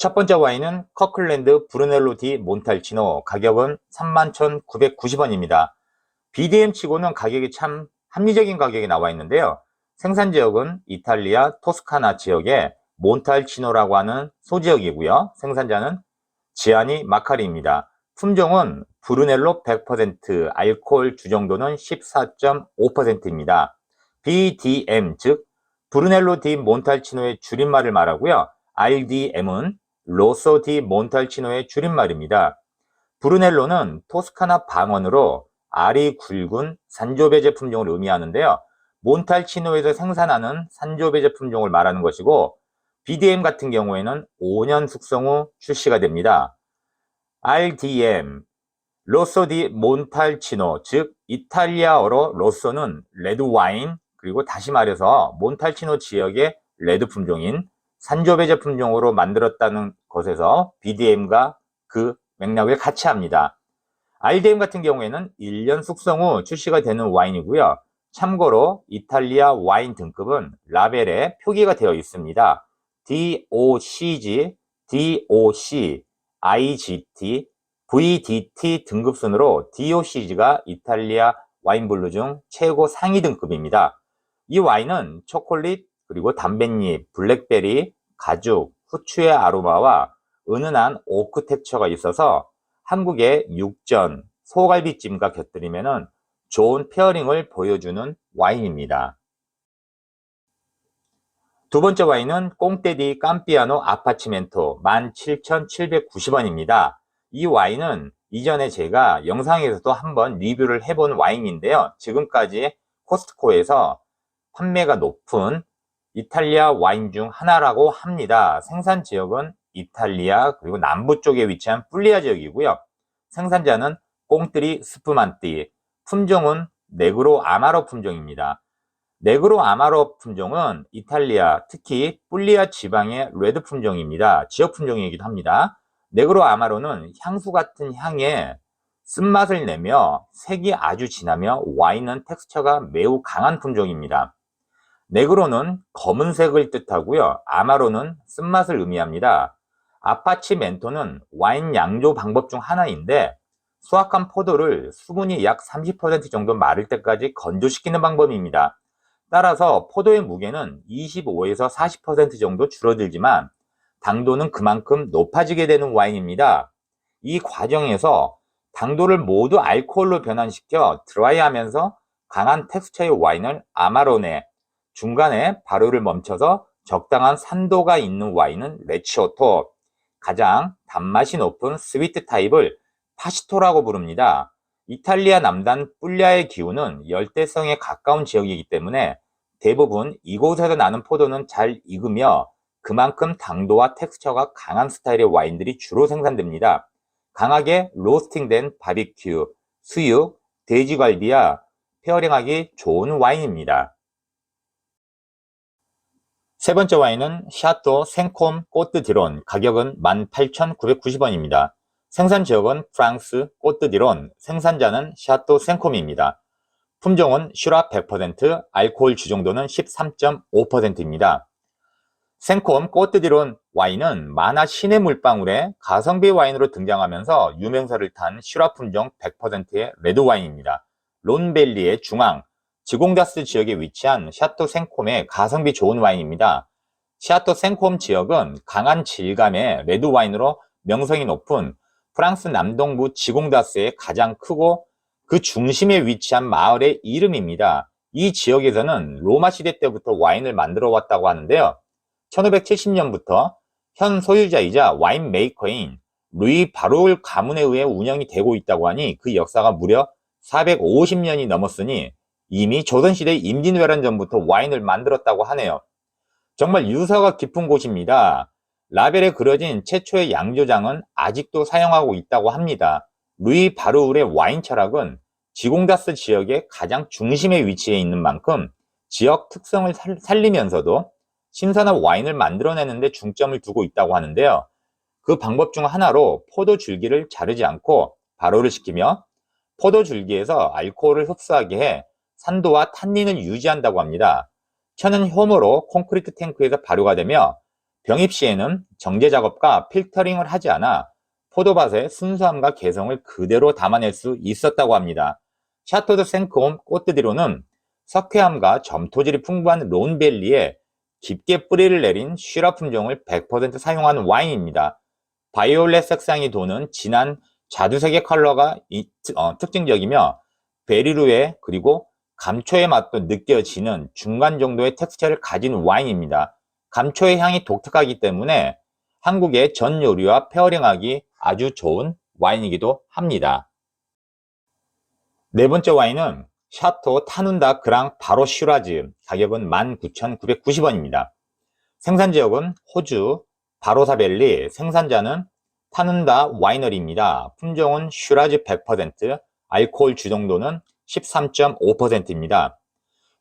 첫 번째 와인은 커클랜드 브루넬로 디 몬탈치노 가격은 31,990원입니다. BDM 치고는 가격이 참 합리적인 가격이 나와 있는데요. 생산 지역은 이탈리아 토스카나 지역의 몬탈치노라고 하는 소지역이고요. 생산자는 지아니 마카리입니다. 품종은 브루넬로 100% 알코올 주정도는 14.5%입니다. BDM 즉 브루넬로 디 몬탈치노의 줄임말을 말하고요. RDM은 로소 디 몬탈치노의 줄임말입니다. 브루넬로는 토스카나 방언으로 알이 굵은 산조베제 품종을 의미하는데요. 몬탈치노에서 생산하는 산조베제 품종을 말하는 것이고 BDM 같은 경우에는 5년 숙성 후 출시가 됩니다. RDM, 로소 디 몬탈치노, 즉 이탈리아어로 로소는 레드 와인, 그리고 다시 말해서 몬탈치노 지역의 레드 품종인 산조베제 품종으로 만들었다는 것에서 BDM과 그 맥락을 같이 합니다. RDM 같은 경우에는 1년 숙성 후 출시가 되는 와인이고요. 참고로 이탈리아 와인 등급은 라벨에 표기가 되어 있습니다. DOCG, DOC, IGT, VDT 등급 순으로 DOCG가 이탈리아 와인블루 중 최고 상위 등급입니다. 이 와인은 초콜릿, 그리고 담뱃잎, 블랙베리, 가죽, 후추의 아로마와 은은한 오크 텍처가 있어서 한국의 육전, 소갈비찜과 곁들이면 좋은 페어링을 보여주는 와인입니다. 두 번째 와인은 꽁떼디 깜피아노 아파치멘토 17,790원입니다. 이 와인은 이전에 제가 영상에서도 한번 리뷰를 해본 와인인데요. 지금까지 코스트코에서 판매가 높은 이탈리아 와인 중 하나라고 합니다. 생산 지역은 이탈리아 그리고 남부 쪽에 위치한 풀리아 지역이고요. 생산자는 꽁뜨리 스프만띠, 품종은 네그로 아마로 품종입니다. 네그로 아마로 품종은 이탈리아, 특히 풀리아 지방의 레드 품종입니다. 지역 품종이기도 합니다. 네그로 아마로는 향수 같은 향에 쓴맛을 내며 색이 아주 진하며 와인은 텍스처가 매우 강한 품종입니다. 네그로는 검은색을 뜻하고요. 아마로는 쓴맛을 의미합니다. 아파치 멘토는 와인 양조 방법 중 하나인데 수확한 포도를 수분이 약 30% 정도 마를 때까지 건조시키는 방법입니다. 따라서 포도의 무게는 25에서 40% 정도 줄어들지만 당도는 그만큼 높아지게 되는 와인입니다. 이 과정에서 당도를 모두 알코올로 변환시켜 드라이하면서 강한 텍스처의 와인을 아마로네, 중간에 발효를 멈춰서 적당한 산도가 있는 와인은 레치오토, 가장 단맛이 높은 스위트 타입을 파시토라고 부릅니다. 이탈리아 남단 뿔리아의 기후는 열대성에 가까운 지역이기 때문에 대부분 이곳에서 나는 포도는 잘 익으며 그만큼 당도와 텍스처가 강한 스타일의 와인들이 주로 생산됩니다. 강하게 로스팅된 바비큐, 수육, 돼지갈비와 페어링하기 좋은 와인입니다. 세 번째 와인은 샤또 생콤 꼬트 디론 가격은 18,990원입니다. 생산 지역은 프랑스 꼬트 디론, 생산자는 샤또 생콤입니다. 품종은 슈라 100%, 알코올 주정도는 13.5%입니다. 생콤 꼬트디론 와인은 만화 신의 물방울에 가성비 와인으로 등장하면서 유명세를 탄 슈라 품종 100%의 레드 와인입니다. 론벨리의 중앙, 지공다스 지역에 위치한 샤토 생콤의 가성비 좋은 와인입니다. 샤토 생콤 지역은 강한 질감의 레드 와인으로 명성이 높은 프랑스 남동부 지공다스의 가장 크고 그 중심에 위치한 마을의 이름입니다. 이 지역에서는 로마 시대 때부터 와인을 만들어 왔다고 하는데요. 1570년부터 현 소유자이자 와인 메이커인 루이 바로울 가문에 의해 운영이 되고 있다고 하니 그 역사가 무려 450년이 넘었으니 이미 조선시대 임진왜란 전부터 와인을 만들었다고 하네요. 정말 유서가 깊은 곳입니다. 라벨에 그려진 최초의 양조장은 아직도 사용하고 있다고 합니다. 루이 바르울의 와인 철학은 지공다스 지역의 가장 중심에 위치해 있는 만큼 지역 특성을 살리면서도 신선한 와인을 만들어내는데 중점을 두고 있다고 하는데요. 그 방법 중 하나로 포도 줄기를 자르지 않고 발효를 시키며 포도 줄기에서 알코올을 흡수하게 해 산도와 탄닌을 유지한다고 합니다. 천연 효모로 콘크리트 탱크에서 발효가 되며 병입 시에는 정제 작업과 필터링을 하지 않아 포도밭의 순수함과 개성을 그대로 담아낼 수 있었다고 합니다. 샤토드 생크홈 꼬뜨디로는 석회함과 점토질이 풍부한 론벨리에 깊게 뿌리를 내린 쉬라 품종을 100% 사용한 와인입니다. 바이올렛 색상이 도는 진한 자두색의 컬러가 이- 어, 특징적이며 베리루의 그리고 감초의 맛도 느껴지는 중간 정도의 텍스처를 가진 와인입니다. 감초의 향이 독특하기 때문에 한국의 전 요리와 페어링하기 아주 좋은 와인이기도 합니다. 네 번째 와인은 샤토 타눈다 그랑 바로 슈라즈 가격은 19,990원입니다. 생산 지역은 호주 바로사벨리 생산자는 타눈다 와이너리입니다. 품종은 슈라즈 100% 알코올 주정도는 13.5%입니다.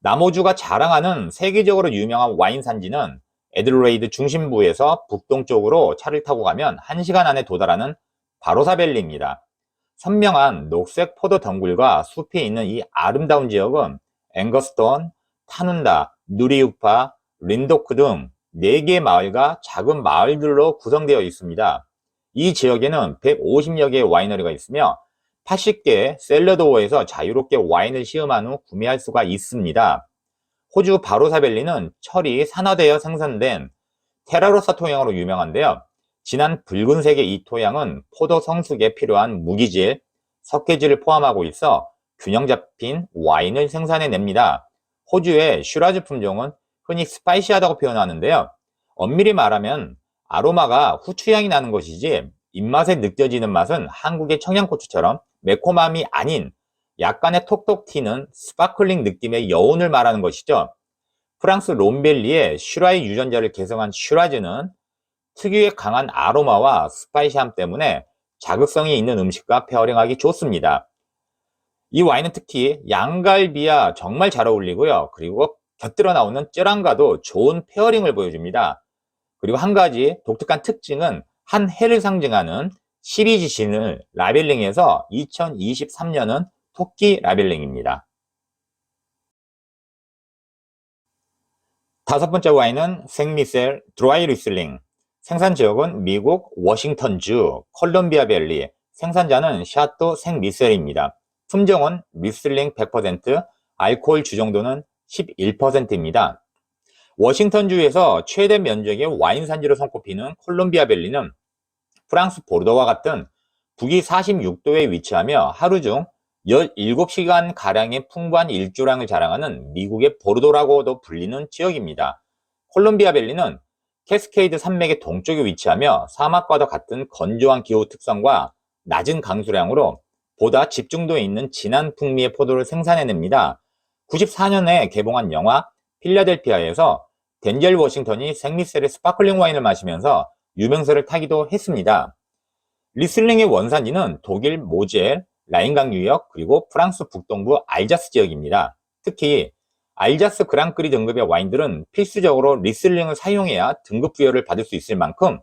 남호주가 자랑하는 세계적으로 유명한 와인 산지는 에들레이드 중심부에서 북동쪽으로 차를 타고 가면 1시간 안에 도달하는 바로사벨리입니다. 선명한 녹색 포도 덩굴과 숲이 있는 이 아름다운 지역은 앵거스톤, 타눈다, 누리우파, 린도크 등 4개 마을과 작은 마을들로 구성되어 있습니다. 이 지역에는 150여 개의 와이너리가 있으며 80개의 셀러도어에서 자유롭게 와인을 시음한 후 구매할 수가 있습니다. 호주 바로사벨리는 철이 산화되어 생산된 테라로사 토양으로 유명한데요. 진한 붉은색의 이 토양은 포도 성숙에 필요한 무기질, 석회질을 포함하고 있어 균형 잡힌 와인을 생산해냅니다. 호주의 슈라즈 품종은 흔히 스파이시하다고 표현하는데요. 엄밀히 말하면 아로마가 후추향이 나는 것이지 입맛에 느껴지는 맛은 한국의 청양고추처럼 매콤함이 아닌 약간의 톡톡 튀는 스파클링 느낌의 여운을 말하는 것이죠. 프랑스 롬벨리의 슈라의 유전자를 개성한 슈라즈는 특유의 강한 아로마와 스파이시함 때문에 자극성이 있는 음식과 페어링하기 좋습니다. 이 와인은 특히 양갈비와 정말 잘 어울리고요. 그리고 곁들여 나오는 쯔랑과도 좋은 페어링을 보여줍니다. 그리고 한 가지 독특한 특징은 한 해를 상징하는 시리즈 신을 라벨링해서 2023년은 토끼 라벨링입니다. 다섯 번째 와인은 생미셀 드라이 리슬링. 생산 지역은 미국 워싱턴주 콜롬비아 밸리. 생산자는 샤또 생미셀입니다. 품종은 리슬링 100%, 알코올 주정도는 11%입니다. 워싱턴주에서 최대 면적의 와인 산지로 손꼽히는 콜롬비아 밸리는 프랑스 보르도와 같은 북위 46도에 위치하며 하루 중 17시간 가량의 풍부한 일조량을 자랑하는 미국의 보르도라고도 불리는 지역입니다. 콜롬비아 밸리는 캐스케이드 산맥의 동쪽에 위치하며 사막과도 같은 건조한 기후 특성과 낮은 강수량으로 보다 집중도에 있는 진한 풍미의 포도를 생산해냅니다. 94년에 개봉한 영화 필라델피아에서 덴젤 워싱턴이 생미셀의 스파클링 와인을 마시면서 유명세를 타기도 했습니다. 리슬링의 원산지는 독일 모젤, 라인강 유역, 그리고 프랑스 북동부 알자스 지역입니다. 특히 알자스 그랑크리 등급의 와인들은 필수적으로 리슬링을 사용해야 등급 부여를 받을 수 있을 만큼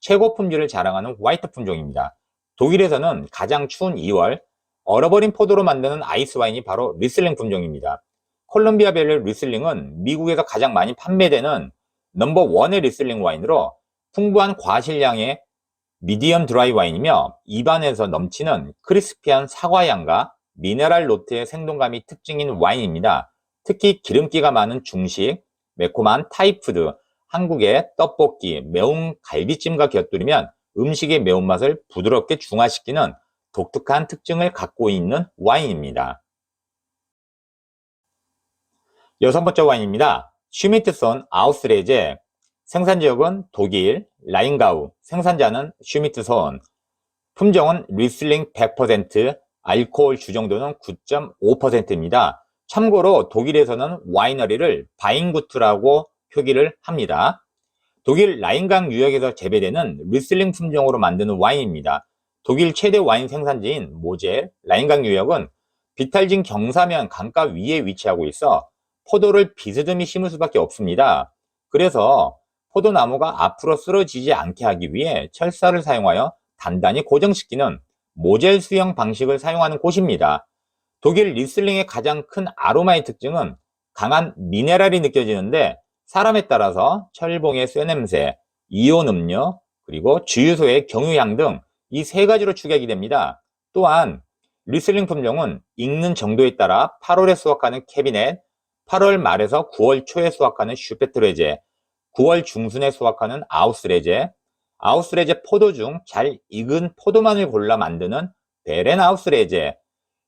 최고 품질을 자랑하는 화이트 품종입니다. 독일에서는 가장 추운 2월 얼어버린 포도로 만드는 아이스 와인이 바로 리슬링 품종입니다. 콜롬비아 벨리 리슬링은 미국에서 가장 많이 판매되는 넘버 원의 리슬링 와인으로 풍부한 과실량의 미디엄 드라이 와인이며 입안에서 넘치는 크리스피한 사과향과 미네랄 노트의 생동감이 특징인 와인입니다. 특히 기름기가 많은 중식, 매콤한 타이푸드, 한국의 떡볶이, 매운 갈비찜과 곁들이면 음식의 매운맛을 부드럽게 중화시키는 독특한 특징을 갖고 있는 와인입니다. 여섯 번째 와인입니다. 슈미트손 아우스레제 생산 지역은 독일 라인가우 생산자는 슈미트손 품종은 리슬링 100% 알코올 주정도는 9.5%입니다. 참고로 독일에서는 와이너리를 바인구트라고 표기를 합니다. 독일 라인강 유역에서 재배되는 리슬링 품종으로 만드는 와인입니다. 독일 최대 와인 생산지인 모젤, 라인강 유역은 비탈진 경사면 강가 위에 위치하고 있어 포도를 비스듬히 심을 수밖에 없습니다. 그래서 포도나무가 앞으로 쓰러지지 않게 하기 위해 철사를 사용하여 단단히 고정시키는 모젤 수형 방식을 사용하는 곳입니다. 독일 리슬링의 가장 큰 아로마의 특징은 강한 미네랄이 느껴지는데 사람에 따라서 철봉의 쇠냄새, 이온 음료, 그리고 주유소의 경유향 등 이 세 가지로 추격이 됩니다. 또한 리슬링 품종은 익는 정도에 따라 8월에 수확하는 캐비넷, 8월 말에서 9월 초에 수확하는 슈페트레제, 9월 중순에 수확하는 아우스레제, 아우스레제 포도 중 잘 익은 포도만을 골라 만드는 베렌 아우스레제,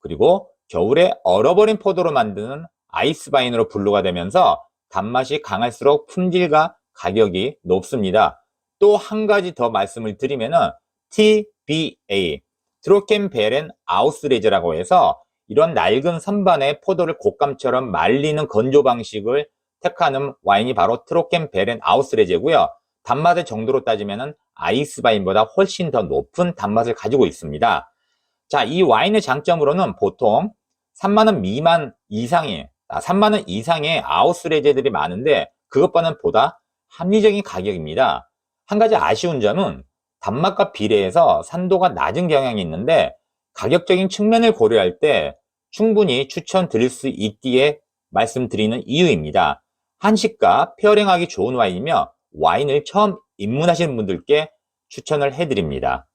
그리고 겨울에 얼어버린 포도로 만드는 아이스바인으로 분류가 되면서 단맛이 강할수록 품질과 가격이 높습니다. 또 한 가지 더 말씀을 드리면은 TBA, 트로켄 베렌 아우스레제라고 해서 이런 낡은 선반의 포도를 곶감처럼 말리는 건조 방식을 택하는 와인이 바로 트로켄 베렌 아우스레제고요. 단맛의 정도로 따지면은 아이스바인보다 훨씬 더 높은 단맛을 가지고 있습니다. 자, 이 와인의 장점으로는 보통 3만원 미만 이상의, 아, 3만원 이상의 아우스레제들이 많은데 그것과는 보다 합리적인 가격입니다. 한 가지 아쉬운 점은 단맛과 비례해서 산도가 낮은 경향이 있는데 가격적인 측면을 고려할 때 충분히 추천드릴 수 있기에 말씀드리는 이유입니다. 한식과 페어링하기 좋은 와인이며 와인을 처음 입문하시는 분들께 추천을 해드립니다.